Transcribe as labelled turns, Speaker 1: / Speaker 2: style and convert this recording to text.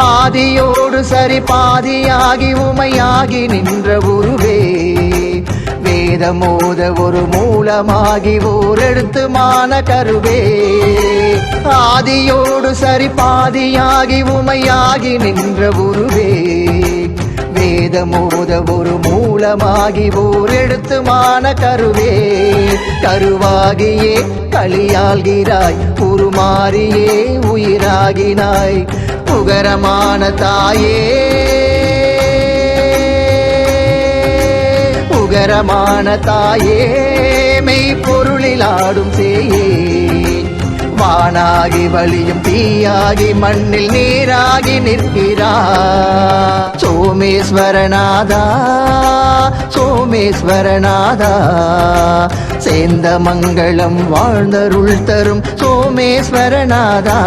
Speaker 1: ஆதியோடு சரி பாதியாகி உமையாகி நின்ற உருவே வேதமோத ஒரு மூலமாகி ஓரெடுத்து மான கருவே. ஆதியோடு சரி பாதியாகி உமையாகி நின்ற உருவே வேதமோத ஒரு மூலமாகி ஓரெடுத்து மான கருவே. கருவாகியே களியாள்கிறாய் உருமாறியே உயிராகினாய். உகரமான தாயே. உகரமான தாயே மெய்ப்பொருளில் ஆடும் சேயே. வானாகி வழியும் தீயாகி மண்ணில் நீராகி நிற்கிறா. சோமேஸ்வரநாதா சோமேஸ்வரநாதா. சேந்த மங்களம் வாழ்ந்தருள் தரும் சோமேஸ்வரநாதா.